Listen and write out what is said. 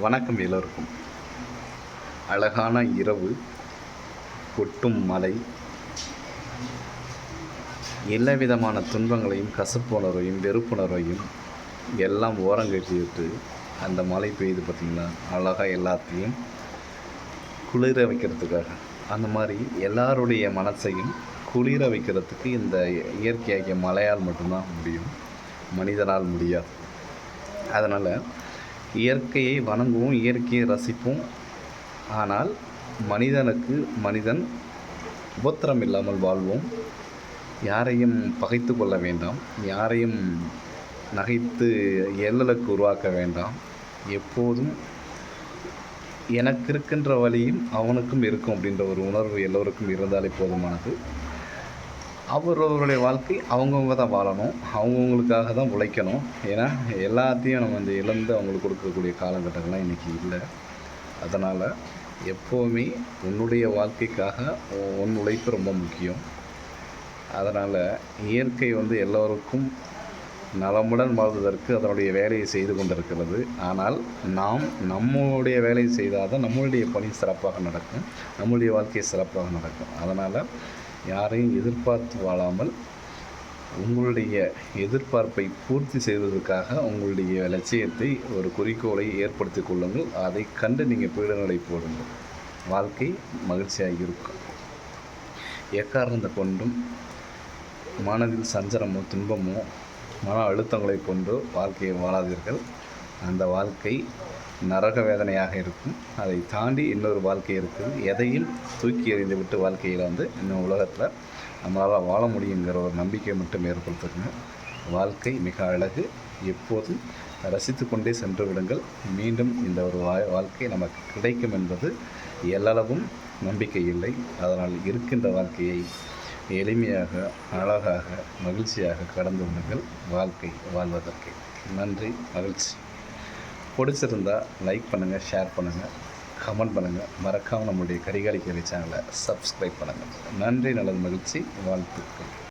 வணக்கம் எல்லோருக்கும். அழகான இரவு கொட்டும் மலை எல்லா விதமான துன்பங்களையும் கசப்புணர்வையும் வெறுப்புணர்வையும் எல்லாம் ஓரங்கட்டிவிட்டு அந்த மழை பெய்யுது பார்த்திங்கன்னா அழகாக எல்லாத்தையும் குளிர வைக்கிறதுக்காக. அந்த மாதிரி எல்லாருடைய மனசையும் குளிர வைக்கிறதுக்கு இந்த இயற்கையாகிய மழையால் மட்டும்தான் முடியும். மனிதனால் முடியாது. அதனால் இயற்கையை வணங்குவோம் இயற்கையை ரசிப்போம். ஆனால் மனிதனுக்கு மனிதன் உபத்திரம் இல்லாமல் வாழ்வோம். யாரையும் பகைத்து கொள்ள வேண்டாம். யாரையும் நகைத்து எல்லலுக்கு உருவாக்க வேண்டாம். எப்போதும் எனக்கு இருக்கின்ற வழியும் அவனுக்கும் இருக்கும் அப்படின்ற ஒரு உணர்வு எல்லோருக்கும் இருந்தாலே போதுமானது. அவரவர்களுடைய வாழ்க்கை அவங்கவுங்க தான் வாழணும். அவங்கவுங்களுக்காக தான் உழைக்கணும். ஏன்னா எல்லாத்தையும் நம்ம வந்து இழந்து அவங்களுக்கு கொடுக்கக்கூடிய காலகட்டங்கள்லாம் இன்றைக்கி இல்லை. அதனால் எப்போவுமே உன்னுடைய வாழ்க்கைக்காக உன் உழைப்பு ரொம்ப முக்கியம். அதனால் இயற்கை வந்து எல்லோருக்கும் நலமுடன் வாழ்வதற்கு அதனுடைய வேலையை செய்து கொண்டிருக்கிறது. ஆனால் நாம் நம்மளுடைய வேலையை செய்தால் தான் நம்மளுடைய பணி சிறப்பாக நடக்கும். நம்மளுடைய வாழ்க்கை சிறப்பாக நடக்கும். அதனால் யாரையும் எதிர்பார்த்து வாழாமல் உங்களுடைய எதிர்பார்ப்பை பூர்த்தி செய்வதற்காக உங்களுடைய லட்சியத்தை ஒரு குறிக்கோளை ஏற்படுத்தி கொள்ளுங்கள். அதை கண்டு நீங்கள் பீடங்களை போடுங்கள். வாழ்க்கை மகிழ்ச்சியாக இருக்கும். எக்காரணத்தை கொண்டும் மனதில் சஞ்சலமோ துன்பமோ மன அழுத்தங்களை கொண்டு வாழ்க்கையை வாழாதீர்கள். அந்த வாழ்க்கை நரக வேதனையாக இருக்கும். அதை தாண்டி இன்னொரு வாழ்க்கை இருக்குது. எதையும் தூக்கி எறிந்து விட்டு வாழ்க்கையில் வந்து இன்னும் உலகத்தில் நம்மளால் வாழ முடியுங்கிற ஒரு நம்பிக்கை மட்டும் ஏற்படுத்துங்க. வாழ்க்கை மிக அழகு. எப்போதும் ரசித்து கொண்டே சென்று விடுங்கள். மீண்டும் இந்த ஒரு வா வாழ்க்கை நமக்கு கிடைக்கும் என்பது எல்லளவும் நம்பிக்கை இல்லை. அதனால் இருக்கின்ற வாழ்க்கையை எளிமையாக அழகாக மகிழ்ச்சியாக கடந்து விடுங்கள் வாழ்க்கை வாழ்வதற்கு. நன்றி மகிழ்ச்சி. பிடிச்சிருந்தா லைக் பண்ணுங்கள் ஷேர் பண்ணுங்கள் கமெண்ட் பண்ணுங்கள் மறக்காமல் நம்முடைய கரிகாலிக்கரை சேனலை சப்ஸ்கிரைப் பண்ணுங்கள் நன்றி நல்லது மகிழ்ச்சி. வாழ்த்துக்கள்.